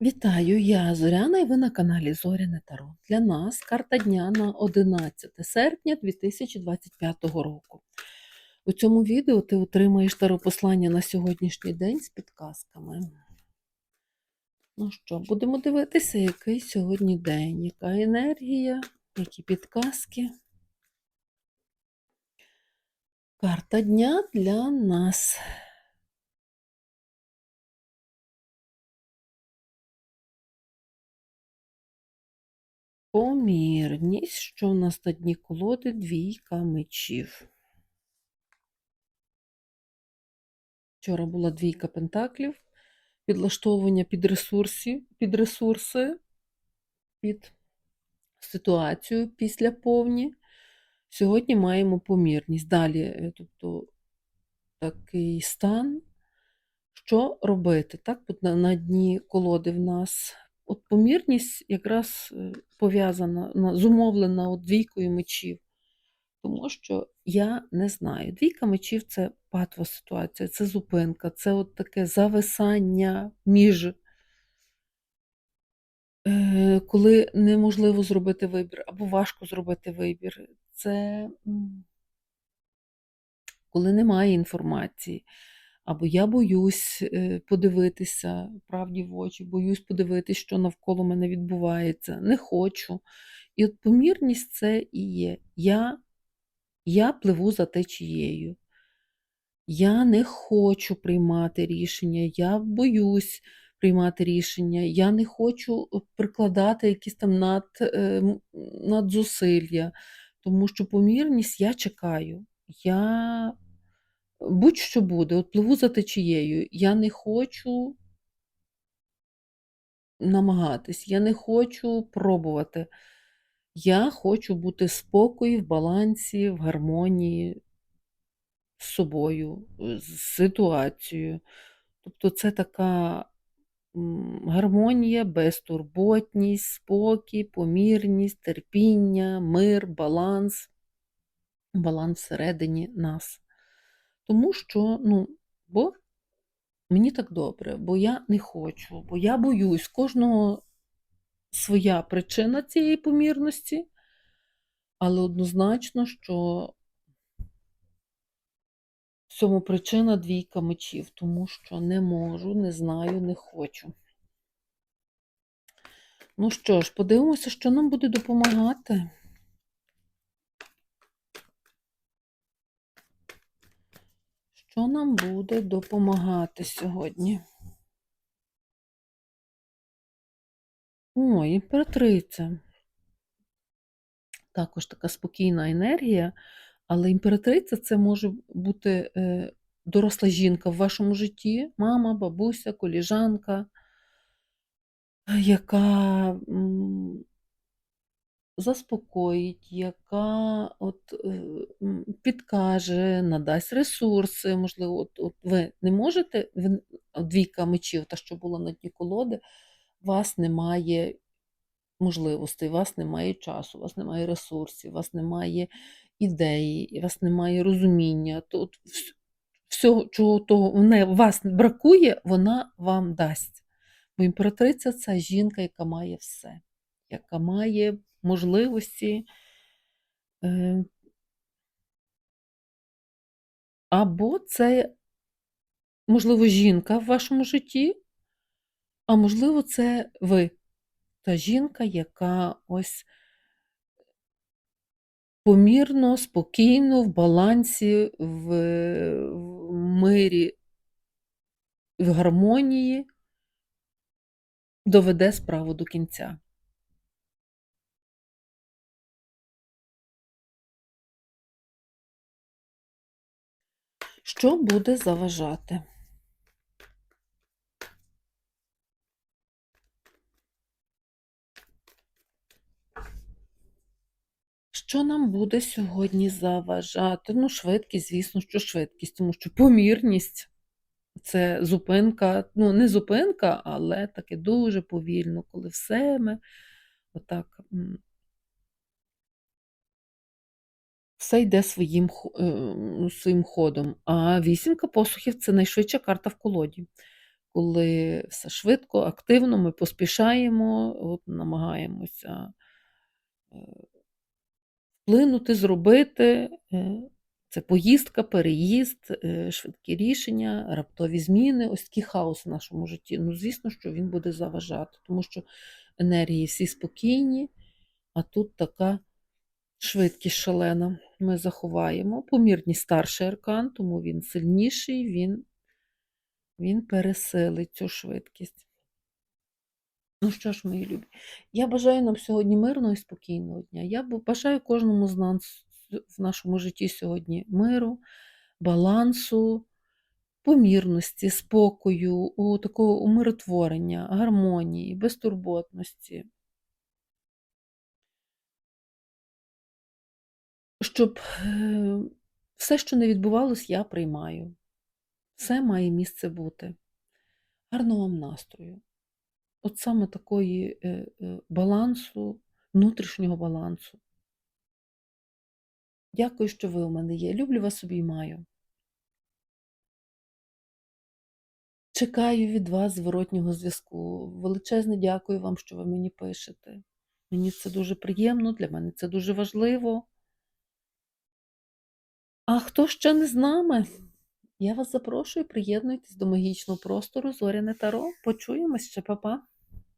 Вітаю, я Зоряна і ви на каналі Зоряне Таро. Для нас карта дня на 11 серпня 2025 року. У цьому відео ти отримаєш таропослання на сьогоднішній день з підказками. Ну що, будемо дивитися, який сьогодні день, яка енергія, які підказки. Карта дня для нас. Помірність, що в нас на дні колоди двійка мечів. Вчора була двійка пентаклів, підлаштовування під ресурси, під ресурси, під ситуацію після повні. Сьогодні маємо помірність. Далі, е, тобто такий стан. Що робити? Так, на, на дні колоди в нас. От помірність якраз е, пов'язана, зумовлена от двійкою мечів. Тому що я не знаю. Двійка мечів це патова ситуація, це зупинка, це от таке зависання між, е, коли неможливо зробити вибір, або важко зробити вибір. Це коли немає інформації. Або я боюсь е, подивитися правді в очі, боюсь подивитись, що навколо мене відбувається, не хочу. І от помірність це і є. Я, я пливу за течією. Я не хочу приймати рішення, я боюсь приймати рішення, я не хочу прикладати якісь там над, е, надзусилля, тому що помірність я чекаю. Я будь-що буде, от пливу за течією. Я не хочу намагатись, я не хочу пробувати. Я хочу бути в спокої, в балансі, в гармонії з собою, з ситуацією. Тобто це така гармонія, безтурботність, спокій, помірність, терпіння, мир, баланс, баланс всередині нас. Тому що, ну, бо мені так добре, бо я не хочу, бо я боюсь, кожного своя причина цієї помірності, але однозначно, що в цьому причина двійка мечів, тому що не можу, не знаю, не хочу. Ну що ж, подивимося, що нам буде допомагати. Що нам буде допомагати сьогодні? О, імператриця. Також така спокійна енергія, але імператриця це може бути е, доросла жінка в вашому житті, мама, бабуся, коліжанка, яка заспокоїть, яка от, е, підкаже, надасть ресурси. Можливо, от, от ви не можете, ви, двійка мечів, та що була на дні колоди, вас немає можливостей, вас немає часу, вас немає ресурсів, вас немає ідеї, вас немає розуміння. То от всього, чого того не, вас бракує, вона вам дасть. Бо імператриця це жінка, яка має все, яка має можливості. Е, або це, можливо, жінка в вашому житті, а можливо, це ви, та жінка, яка ось помірно, спокійно, в балансі, в, в мирі, в гармонії доведе справу до кінця. Що буде заважати? Що нам буде сьогодні заважати? Ну, швидкість, звісно, що швидкість, тому що помірність це зупинка, ну, не зупинка, але таке дуже повільно, коли все ми отак. Все йде своїм, е, своїм ходом. А вісімка посухів це найшвидша карта в колоді. коли все швидко, активно, ми поспішаємо, от намагаємося е, вплинути, зробити. Е, Це поїздка, переїзд, швидкі рішення, раптові зміни, ось такий хаос в нашому житті. Ну, звісно, що він буде заважати, тому що енергії всі спокійні, а тут така швидкість шалена. Ми заховаємо. Помірність старший аркан, тому він сильніший, він, він пересилить цю швидкість. Ну що ж, мої любі, я бажаю нам сьогодні мирного і спокійного дня. Я бажаю кожному з нас в нашому житті сьогодні миру, балансу, помірності, спокою, у такого умиротворення, гармонії, безтурботності. Щоб е, все, що не відбувалось, я приймаю. Все має місце бути. Гарного вам настрою. От саме такої е, е, балансу, внутрішнього балансу. Дякую, що ви у мене є. Люблю вас обіймаю. Чекаю від вас зворотнього зв'язку. Величезне дякую вам, що ви мені пишете. Мені це дуже приємно, для мене це дуже важливо. А хто ще не з нами? Я вас запрошую, приєднуйтесь до магічного простору Зоряне Таро. Почуємось ще, па-па.